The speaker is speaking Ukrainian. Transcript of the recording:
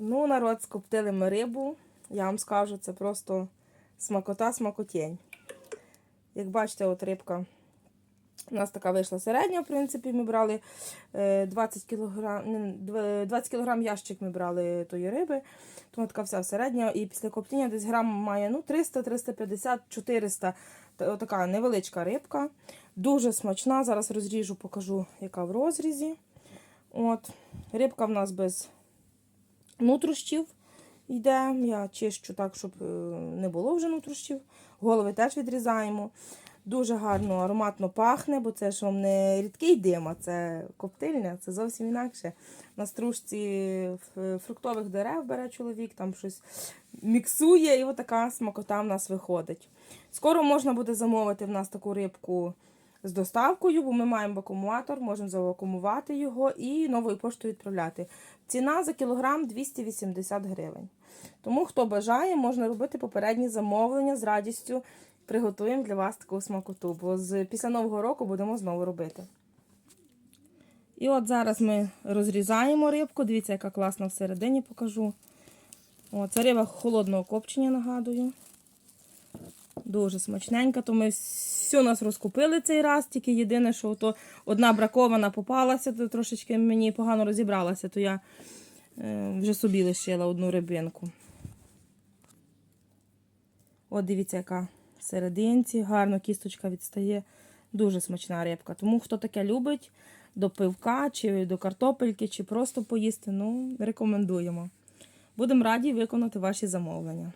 Ну, народ, скоптили ми рибу. Я вам скажу, це просто смакота, смакотень. Як бачите, от рибка. У нас така вийшла середня, в принципі, ми брали е, 20 кг, 20 кг ящик ми брали тої риби. Тому така вся середня. І після коптіння десь грам має ну, 300, 350, 400. Та- Така невеличка рибка. Дуже смачна. Зараз розріжу, покажу, яка в розрізі. От. Рибка в нас без нутрощів йде. Я чищу так, щоб е, не було вже нутрощів. Голови теж відрізаємо. Дуже гарно, ароматно пахне, бо це ж вам не рідкий дим, а це коптильня, це зовсім інакше. На стружці фруктових дерев бере чоловік, там щось міксує, і отака смакота в нас виходить. Скоро можна буде замовити в нас таку рибку з доставкою, бо ми маємо вакууматор, можемо завакуумувати його і новою поштою відправляти. Ціна за кілограм 280 гривень. Тому, хто бажає, можна робити попередні замовлення з радістю. Приготуємо для вас таку смакоту, бо з, після Нового року будемо знову робити. І от зараз ми розрізаємо рибку. Дивіться, яка класна всередині покажу. О, це риба холодного копчення, нагадую. Дуже смачненька, то ми всю нас розкупили цей раз, тільки єдине, що то одна бракована попалася, то трошечки мені погано розібралася, то я е, вже собі лишила одну рибинку. От дивіться, яка всерединці, гарно кісточка відстає. Дуже смачна рибка. Тому хто таке любить до пивка, чи до картопельки, чи просто поїсти, ну, рекомендуємо. Будемо раді виконати ваші замовлення.